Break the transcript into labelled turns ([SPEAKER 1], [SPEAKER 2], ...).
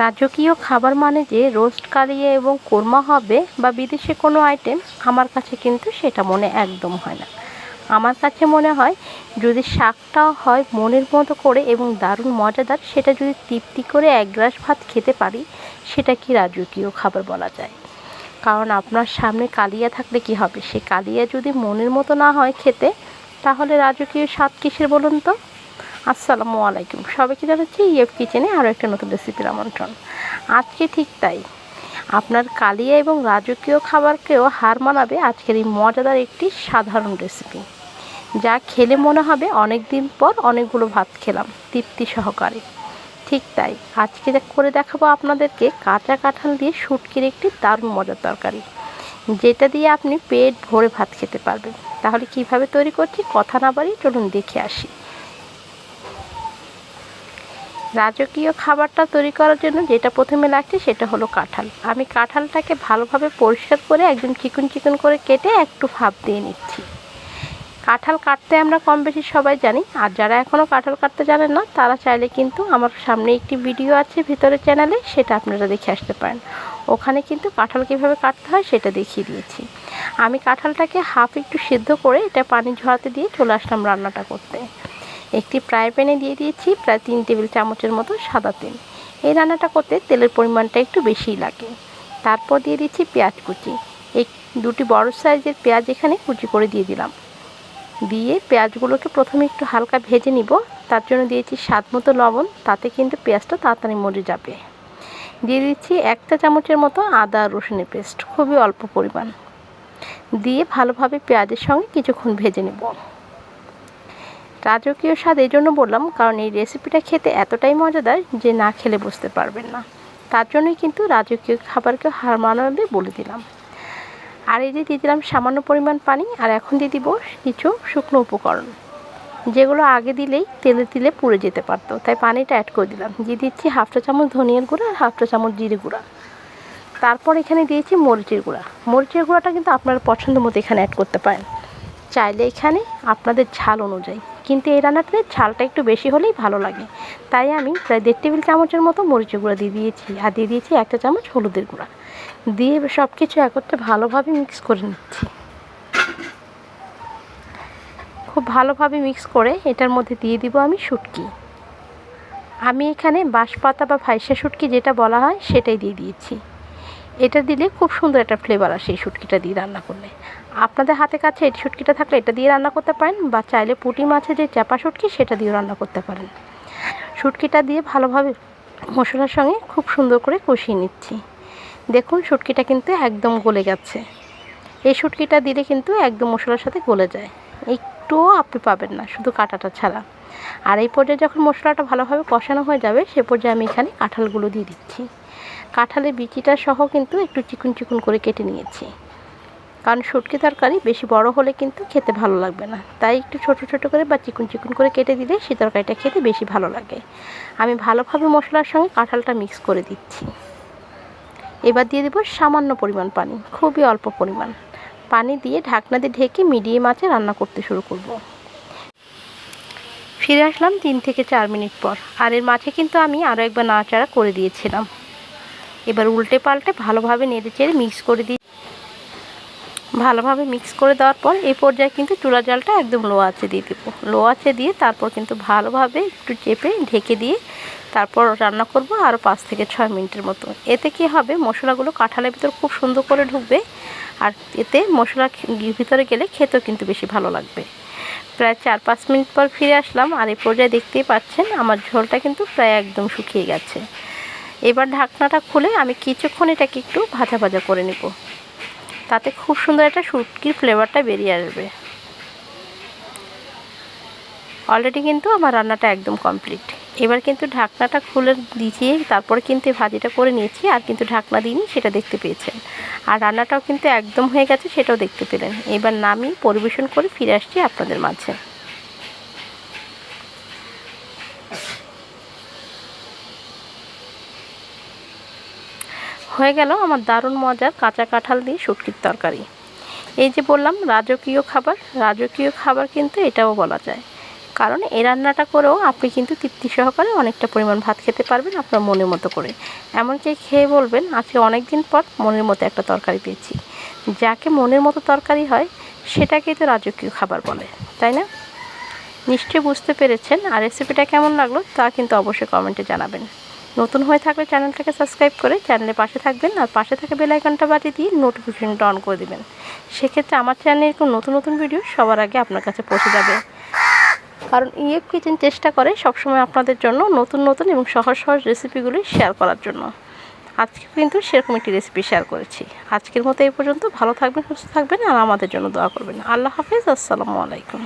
[SPEAKER 1] রাজকীয় খাবার মানে যে রোস্ট কালিয়া এবং কোরমা হবে বা বিদেশে কোনো আইটেম আমার কাছে কিন্তু সেটা মনে একদম হয় না। আমার কাছে মনে হয় যদি শাকটাও হয় মনের মতো করে এবং দারুণ মজাদার, সেটা যদি তৃপ্তি করে এক গ্লাস ভাত খেতে পারি, সেটা কি রাজকীয় খাবার বলা যায়? কারণ আপনার সামনে কালিয়া থাকলে কি হবে? সে কালিয়া যদি মনের মতো না হয় খেতে, তাহলে রাজকীয় স্বাদ কিসের বলুন তো? আসসালামু আলাইকুম। সবাইকে জানাচ্ছি ইএফ কিচেনে আরও একটা নতুন রেসিপির আমন্ত্রণ। আজকে ঠিক তাই। আপনার কালিয়া এবং রাজকীয় খাবারকেও হার মানাবে আজকের এই মজাদার একটি সাধারণ রেসিপি। যা খেলে মনে হবে অনেক দিন পর অনেকগুলো ভাত খেলাম, তৃপ্তি সহকারে। ঠিক তাই, আজকে করে দেখাবো আপনাদেরকে কাঁচা কাঁঠাল দিয়ে শুটকির একটি দারুণ মজার তরকারি। যেটা দিয়ে আপনি পেট ভরে ভাত খেতে পারবেন। তাহলে কীভাবে তৈরি করছি কথা না বাড়িয়ে চলুন দেখে আসি। রাজকীয় খাবারটা তৈরি করার জন্য যেটা প্রথমে লাগছে সেটা হলো কাঁঠাল। আমি কাঁঠালটাকে ভালোভাবে পরিষ্কার করে একদম চিকন চিকন করে কেটে একটু ভাপ দিয়ে নিচ্ছি। কাঁঠাল কাটতে আমরা কম বেশি সবাই জানি, আর যারা এখনও কাঁঠাল কাটতে জানেন না, তারা চাইলে কিন্তু আমার সামনে একটি ভিডিও আছে ভিতরে চ্যানেলে, সেটা আপনারা দেখে আসতে পারেন। ওখানে কিন্তু কাঁঠাল কীভাবে কাটতে হয় সেটা দেখিয়ে দিয়েছি। আমি কাঁঠালটাকে হাফ একটু সিদ্ধ করে এটা পানি ঝরাতে দিয়ে চলে আসলাম রান্নাটা করতে। একটি ফ্রাই প্যানে দিয়ে দিয়েছি, প্রায় তিন টেবিল চামচের মতো সাদা তেল। এই রান্নাটা করতে তেলের পরিমাণটা একটু বেশিই লাগে। তারপর দিয়ে দিচ্ছি পেঁয়াজ কুচি। এক, দুটি বড় সাইজের পেঁয়াজ এখানে কুচি করে দিয়ে দিলাম। দিয়ে পেঁয়াজগুলোকে প্রথমে একটু হালকা ভেজে নিব। তার জন্য দিয়েছি স্বাদ মতো লবণ। তাতে কিন্তু পেঁয়াজটা তাড়াতাড়ি মরে যাবে। দিয়ে দিচ্ছি একটা চামচের মতো আদা রসুনের পেস্ট। খুবই অল্প পরিমাণ। দিয়ে ভালোভাবে পেঁয়াজের সঙ্গে কিছুক্ষণ ভেজে নেব। রাজকীয় স্বাদ এই জন্য বললাম, কারণ এই রেসিপিটা খেতে এতটাই মজাদার যে না খেলে বুঝতে পারবেন না। তার জন্যই কিন্তু রাজকীয় খাবারকে হার মানাবে বলে দিলাম। আর এই যে দিয়ে দিলাম সামান্য পরিমাণ পানি, আর এখন দিয়ে দিব কিছু শুকনো উপকরণ, যেগুলো আগে দিলেই তেলে দিলে পুড়ে যেতে পারতো। তাই পানিটা অ্যাড করে দিলাম। দিয়ে দিচ্ছি হাফটা চামচ ধনিয়ার গুঁড়া আর হাফটা চামচ জিরে গুঁড়া। তারপর এখানে দিয়েছি মরিচের গুঁড়া। মরিচের গুঁড়াটা কিন্তু আপনারা পছন্দ মতো এখানে অ্যাড করতে পারেন। চাইলে এখানে আপনাদের ঝাল অনুযায়ী। কিন্তু এই রান্নাটাতে ঝালটা একটু বেশি হলেই ভালো লাগে। তাই আমি প্রায় দেড় টেবিল চামচের মতো মরিচের গুঁড়া দিয়ে দিয়েছি আর দিয়ে দিয়েছি একটা চামচ হলুদের গুঁড়া। দিয়ে সব কিছু একত্রে ভালোভাবে মিক্স করে নিচ্ছি। খুব ভালোভাবে মিক্স করে এটার মধ্যে দিয়ে দিব আমি শুটকি। আমি এখানে বাঁশপাতা বা ফাইসা শুটকি যেটা বলা হয় সেটাই দিয়ে দিয়েছি। এটা দিলে খুব সুন্দর একটা ফ্লেভার আসে এই শুটকিটা দিয়ে রান্না করলে। আপনাদের হাতে কাছে এই শুটকিটা থাকলে এটা দিয়ে রান্না করতে পারেন বা চাইলে পুঁটি মাছের যে চাপা শুটকি, সেটা দিয়েও রান্না করতে পারেন। শুটকিটা দিয়ে ভালোভাবে মশলার সঙ্গে খুব সুন্দর করে কষিয়ে নিচ্ছি। দেখুন, শুটকিটা কিন্তু একদম গলে গেছে। এই শুটকিটা দিলে কিন্তু একদম মশলার সাথে গলে যায়। একটুও আপনি পাবেন না, শুধু কাঁটাটা ছাড়া। আর এই পর্যায়ে যখন মশলাটা ভালোভাবে কষানো হয়ে যাবে, সে পর্যায়ে আমি এখানে কাঁঠালগুলো দিয়ে দিচ্ছি। কাঁঠালের বিচিটা সহ কিন্তু একটু চিকুন চিকুন করে কেটে নিয়েছি। কারণ শুটকি তরকারি বেশি বড় হলে কিন্তু খেতে ভালো লাগবে না। তাই একটু ছোট ছোট করে বা চিকুন চিকুন করে কেটে দিলে সে তরকারিটা খেতে বেশি ভালো লাগে। আমি ভালোভাবে মশলার সঙ্গে কাঁঠালটা মিক্স করে দিচ্ছি। এবার দিয়ে দেবো সামান্য পরিমাণ পানি, খুবই অল্প পরিমাণ। পানি দিয়ে ঢাকনা দিয়ে ঢেকে মিডিয়াম আঁচে রান্না করতে শুরু করব। ফিরে আসলাম তিন থেকে চার মিনিট পর, আর এর মাঝে কিন্তু আমি আরও একবার নাড়াচাড়া করে দিয়েছিলাম। এবার উল্টে পাল্টে ভালোভাবে নেড়ে চেড়ে মিক্স করে দিই ভালোভাবে মিক্স করে দেওয়ার পর এই পর্যায়ে কিন্তু চুলা জালটা একদম লো আছে দিয়ে দেবো। লো আছে দিয়ে তারপর কিন্তু ভালোভাবে একটু চেপে ঢেকে দিয়ে তারপর রান্না করব আরও পাঁচ থেকে ছয় মিনিটের মতো। এতে কি হবে, মশলাগুলো কাঁঠালের ভিতর খুব সুন্দর করে ঢুকবে আর এতে মশলা ভিতরে গেলে খেতেও কিন্তু বেশি ভালো লাগবে। প্রায় চার পাঁচ মিনিট পর ফিরে আসলাম আর এই পর্যায়ে দেখতেই পাচ্ছেন আমার ঝোলটা কিন্তু প্রায় একদম শুকিয়ে গেছে। এবার ঢাকনাটা খুলে আমি কিছুক্ষণ এটাকে একটু ভাজা ভাজা করে নেব। তাতে খুব সুন্দর একটা শুটকির ফ্লেভারটা বেরিয়ে আসবে। অলরেডি কিন্তু আমার রান্নাটা একদম কমপ্লিট এবার কিন্তু ঢাকনাটা খুলে দিয়ে তারপরে কিন্তু ভাজিটা করে নিয়েছি, আর কিন্তু ঢাকনা দিইনি, সেটা দেখতে পেয়েছেন। আর রান্নাটাও কিন্তু একদম হয়ে গেছে, সেটাও দেখতে পেলেন। এবার নামি পরিবেশন করে ফিরে আসছি আপনাদের মাঝে। হয়ে গেল আমার দারুণ মজার কাঁচা কাঁঠাল দিয়ে শুটকির তরকারি। এই যে বললাম, রাজকীয় খাবার রাজকীয় খাবার কিন্তু এটাও বলা যায়। কারণ এই রান্নাটা করেও আপনি কিন্তু তৃপ্তি সহকারে অনেকটা পরিমাণ ভাত খেতে পারবেন আপনার মনের মতো করে। এমনকি খেয়ে বলবেন, আজকে অনেক দিন পর মনের মতো একটা তরকারি পেয়েছি। যাকে মনের মতো তরকারি হয়, সেটাকেই তো রাজকীয় খাবার বলে, তাই না? নিশ্চয়ই বুঝতে পেরেছেন। আর রেসিপিটা কেমন লাগল তা কিন্তু অবশ্যই কমেন্টে জানাবেন। নতুন হয়ে থাকলে চ্যানেলটাকে সাবস্ক্রাইব করে চ্যানেলের পাশে থাকবেন আর পাশে থাকা বেল আইকনটা বাজিয়ে দিয়ে নোটিফিকেশনটা অন করে দিবেন। সেক্ষেত্রে আমার চ্যানেলে এরকম নতুন নতুন ভিডিও সবার আগে আপনার কাছে পৌঁছে যাবে। কারণ ইএফ কিচেন চেষ্টা করে সবসময় আপনাদের জন্য নতুন নতুন এবং সহজ সহজ রেসিপিগুলি শেয়ার করার জন্য। আজকে কিন্তু সেরকম একটি রেসিপি শেয়ার করেছি। আজকের মতো এই পর্যন্ত। ভালো থাকবেন, সুস্থ থাকবেন আর আমাদের জন্য দোয়া করবেন। আল্লাহ হাফিজ, আসসালামু আলাইকুম।